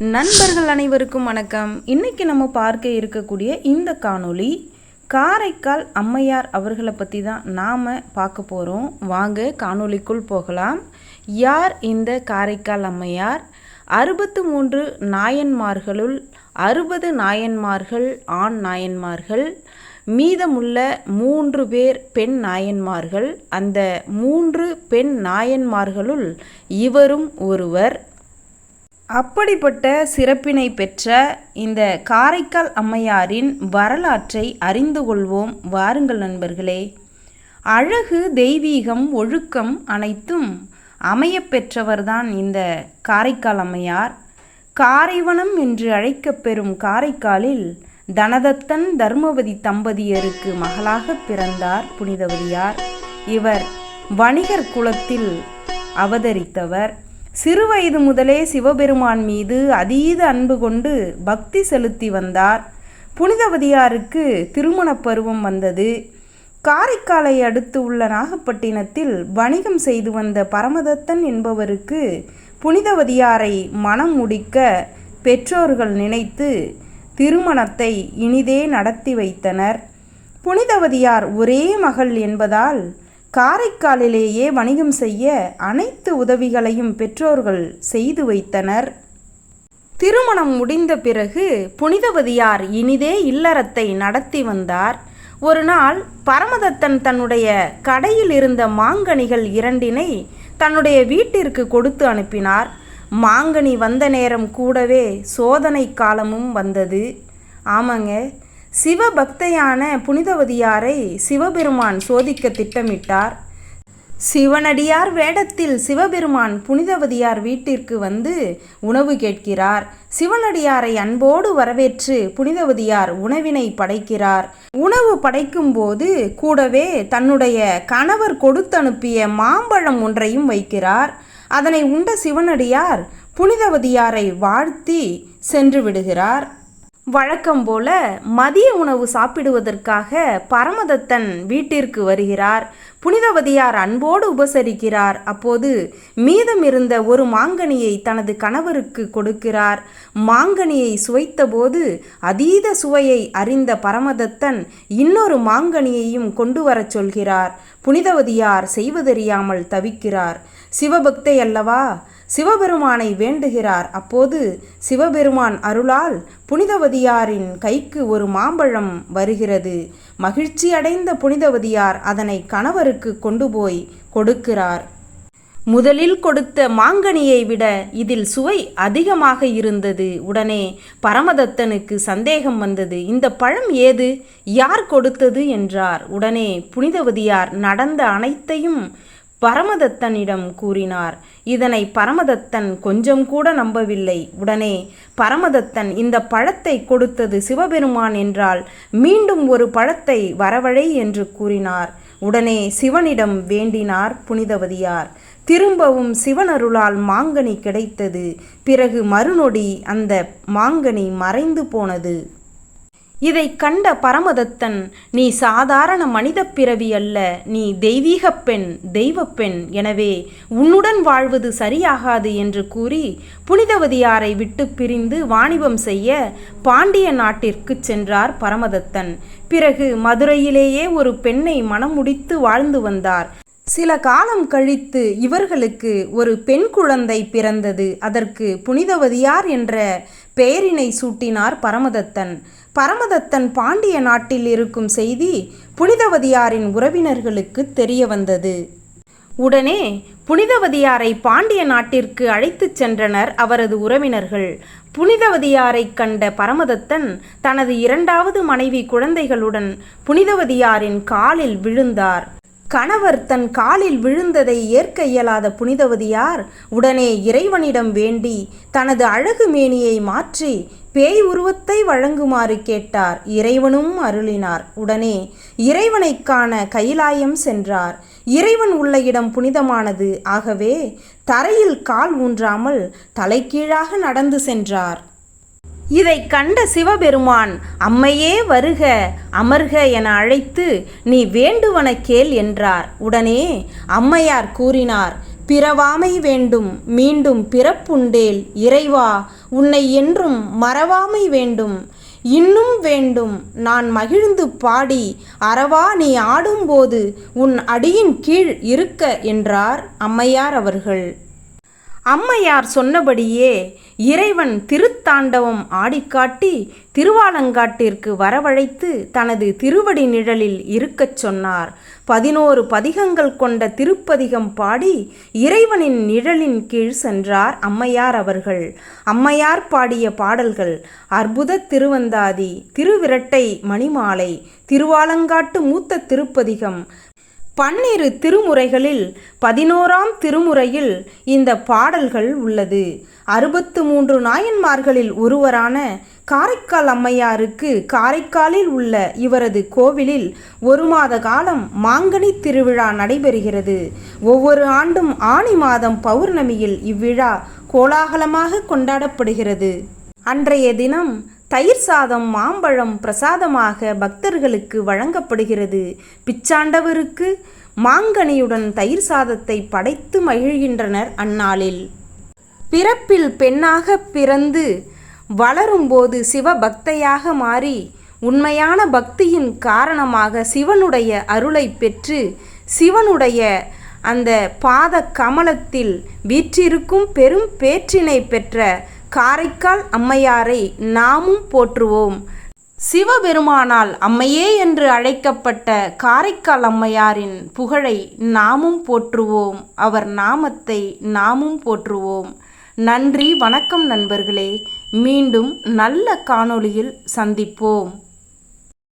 நண்பர்கள் அனைவருக்கும் வணக்கம். இன்னைக்கு நம்ம பார்க்க இருக்கக்கூடிய இந்த காணொளி காரைக்கால் அம்மையார் அவர்களை பற்றி தான் நாம் பார்க்க போகிறோம் வாங்க காணொளிக்குள் போகலாம். யார் இந்த காரைக்கால் அம்மையார்? அறுபத்து மூன்று நாயன்மார்களுள் அறுபது நாயன்மார்கள் ஆண் நாயன்மார்கள் மீதமுள்ள மூன்று பேர் பெண் நாயன்மார்கள். அந்த மூன்று பெண் நாயன்மார்களுள் இவரும் ஒருவர். அப்படிப்பட்ட சிறப்பினை பெற்ற இந்த காரைக்கால் அம்மையாரின் வரலாற்றை அறிந்து கொள்வோம். வாருங்கள் நண்பர்களே. அழகு தெய்வீகம் ஒழுக்கம் அனைத்தும் அமையப்பெற்றவர்தான் இந்த காரைக்கால் அம்மையார். காரைவனம் என்று அழைக்கப்பெறும் காரைக்காலில் தனதத்தன் தர்மவதி தம்பதியருக்கு மகளாக பிறந்தார் புனிதவதியார். இவர் வணிகர் குலத்தில் அவதரித்தவர். சிறுவயது முதலே சிவபெருமான் மீது அதீத அன்பு கொண்டு பக்தி செலுத்தி வந்தார். புனிதவதியாருக்கு திருமணப் பருவம் வந்தது. காரைக்காலை அடுத்து உள்ள நாகப்பட்டினத்தில் வணிகம் செய்து வந்த பரமதத்தன் என்பவருக்கு புனிதவதியாரை மனம் முடிக்க பெற்றோர்கள் நினைத்து திருமணத்தை இனிதே நடத்தி வைத்தனர். புனிதவதியார் ஒரே மகள் என்பதால் காரைக்காலிலேயே வணிகம் செய்ய அனைத்து உதவிகளையும் பெற்றோர்கள் செய்து வைத்தனர். திருமணம் முடிந்த பிறகு புனிதவதியார் இனிதே இல்லறத்தை நடத்தி வந்தார். ஒரு நாள் பரமதத்தன் தன்னுடைய கடையில் இருந்த மாங்கனிகள் இரண்டினை தன்னுடைய வீட்டிற்கு கொடுத்து அனுப்பினார். மாங்கனி வந்த நேரம் கூடவே சோதனை காலமும் வந்தது. ஆமாங்க சிவபக்தையான புனிதவதியாரை சிவபெருமான் சோதிக்க திட்டமிட்டார். சிவனடியார் வேடத்தில் சிவபெருமான் புனிதவதியார் வீட்டிற்கு வந்து உணவு கேட்கிறார். சிவனடியாரை அன்போடு வரவேற்று புனிதவதியார் உணவினை படைக்கிறார். உணவு படைக்கும்போது கூடவே தன்னுடைய கணவர் கொடுத்தனுப்பிய மாம்பழம் ஒன்றையும் வைக்கிறார். அதனை உண்ட சிவனடியார் புனிதவதியாரை வாழ்த்தி சென்று விடுகிறார். வழக்கம் போல மதிய உணவு சாப்பிடுவதற்காக பரமதத்தன் வீட்டிற்கு வருகிறார். புனிதவதியார் அன்போடு உபசரிக்கிறார். அப்போது மீதம் இருந்த ஒரு மாங்கனியை தனது கணவருக்கு கொடுக்கிறார். மாங்கனியை சுவைத்தபோது அதீத சுவையை அறிந்த பரமதத்தன் இன்னொரு மாங்கனியையும் கொண்டு வரச் சொல்கிறார். புனிதவதியார் செய்வதறியாமல் தவிக்கிறார். சிவபக்தை அல்லவா? சிவபெருமானை வேண்டுகிறார். அப்போது சிவபெருமான் அருளால் புனிதவதியாரின் கைக்கு ஒரு மாம்பழம் வருகிறது. மகிழ்ச்சி அடைந்த புனிதவதியார் அதனை கணவருக்கு கொண்டு போய் கொடுக்கிறார். முதலில் கொடுத்த மாங்கனியை விட இதில் சுவை அதிகமாக இருந்தது. உடனே பரமதத்தனுக்கு சந்தேகம் வந்தது. இந்த பழம் ஏது? யார் கொடுத்தது? என்றார். உடனே புனிதவதியார் நடந்த அனைத்தையும் பரமதத்தனிடம் கூறினார். இதனை பரமதத்தன் கொஞ்சம் கூட நம்பவில்லை. உடனே பரமதத்தன் இந்த பழத்தை கொடுத்தது சிவபெருமான் என்றால் மீண்டும் ஒரு பழத்தை வரவழை என்று கூறினார். உடனே சிவனிடம் வேண்டினார் புனிதவதியார். திரும்பவும் சிவனருளால் மாங்கனி கிடைத்தது. பிறகு மறுநொடி அந்த மாங்கனி மறைந்து போனது. இதை கண்ட பரமதத்தன் நீ சாதாரண மனித பிறவி அல்ல நீ தெய்வீகப் பெண் தெய்வப் பெண். எனவே உன்னுடன் வாழ்வது சரியாகாது என்று கூறி புனிதவதியாரை விட்டு பிரிந்து வாணிபம் செய்ய பாண்டிய நாட்டிற்கு சென்றார் பரமதத்தன். பிறகு மதுரையிலேயே ஒரு பெண்ணை மனம் முடித்து வாழ்ந்து வந்தார். சில காலம் கழித்து இவர்களுக்கு ஒரு பெண் குழந்தை பிறந்தது. அதற்கு புனிதவதியார் என்ற பெயரினை சூட்டினார் பரமதத்தன். பரமதத்தன் பாண்டிய நாட்டில் இருக்கும் செய்தி புனிதவதியாரின் உறவினர்களுக்கு தெரிய வந்தது. உடனே புனிதவதியாரை பாண்டிய நாட்டிற்கு அழைத்துச் சென்றனர் அவரது உறவினர்கள். புனிதவதியாரை கண்ட பரமதத்தன் தனது இரண்டாவது மனைவி குழந்தைகளுடன் புனிதவதியாரின் காலில் விழுந்தார். கணவர் தன் காலில் விழுந்ததை ஏற்க இயலாத புனிதவதியார் உடனே இறைவனிடம் வேண்டி தனது அழகு மேனியை மாற்றி பேய் உருவத்தை வழங்குமாறு கேட்டார். இறைவனும் அருளினார். உடனே இறைவனை காண கைலாயம் சென்றார். இறைவன் உள்ள இடம் புனிதமானது. ஆகவே தரையில் கால் ஊன்றாமல் தலைகீழாக நடந்து சென்றார். இதை கண்ட சிவபெருமான் அம்மையே வருக அமர்க என அழைத்து நீ வேண்டுவன கேள் என்றார். உடனே அம்மையார் கூறினார் பிறவாமை வேண்டும் மீண்டும் பிறப்புண்டேல் இறைவா உன்னை என்றும் மறவாமை வேண்டும். இன்னும் வேண்டும் நான் மகிழ்ந்து பாடி அறவா நீ ஆடும்போது உன் அடியின் கீழ் இருக்க என்றார் அம்மையார் அவர்கள். அம்மையார் சொன்னபடியே இறைவன் திருத்தாண்டவம் ஆடிக்காட்டி திருவாலங்காட்டிற்கு வரவழைத்து தனது திருவடி நிழலில் இருக்கச் சொன்னார். பதினோரு பதிகங்கள் கொண்ட திருப்பதிகம் பாடி இறைவனின் நிழலின் கீழ் சென்றார் அம்மையார் அவர்கள். அம்மையார் பாடிய பாடல்கள் அற்புத திருவந்தாதி திருவிரட்டை மணிமாலை திருவாலங்காட்டு மூத்த திருப்பதிகம் பன்னிரு திருமுறைகளில் பதினோராம் திருமுறையில் இந்த பாடல்கள் உள்ளது. அறுபத்து மூன்று நாயன்மார்களில் ஒருவரான காரைக்கால் அம்மையாருக்கு காரைக்காலில் உள்ள இவரது கோவிலில் ஒரு மாத காலம் மாங்கனி திருவிழா நடைபெறுகிறது. ஒவ்வொரு ஆண்டும் ஆணி மாதம் பௌர்ணமியில் இவ்விழா கோலாகலமாக கொண்டாடப்படுகிறது. அன்றைய தினம் தயிர் சாதம் மாம்பழம் பிரசாதமாக பக்தர்களுக்கு வழங்கப்படுகிறது. பிச்சாண்டவருக்கு மாங்கனியுடன் தயிர் சாதத்தை படைத்து மகிழ்கின்றனர் அந்நாளில். பிறப்பில் பெண்ணாக பிறந்து வளரும்போது சிவபக்தையாக மாறி உண்மையான பக்தியின் காரணமாக சிவனுடைய அருளை பெற்று சிவனுடைய அந்த பாத கமலத்தில் வீற்றிருக்கும் பெரும் பேற்றினை பெற்ற காரைக்கால் அம்மையாரை நாமும் போற்றுவோம். சிவபெருமானால் அம்மையே என்று அழைக்கப்பட்ட காரைக்கால் அம்மையாரின் புகழை நாமும் போற்றுவோம். அவர் நாமத்தை நாமும் போற்றுவோம். நன்றி வணக்கம் நண்பர்களே. மீண்டும் நல்ல காணொளியில் சந்திப்போம்.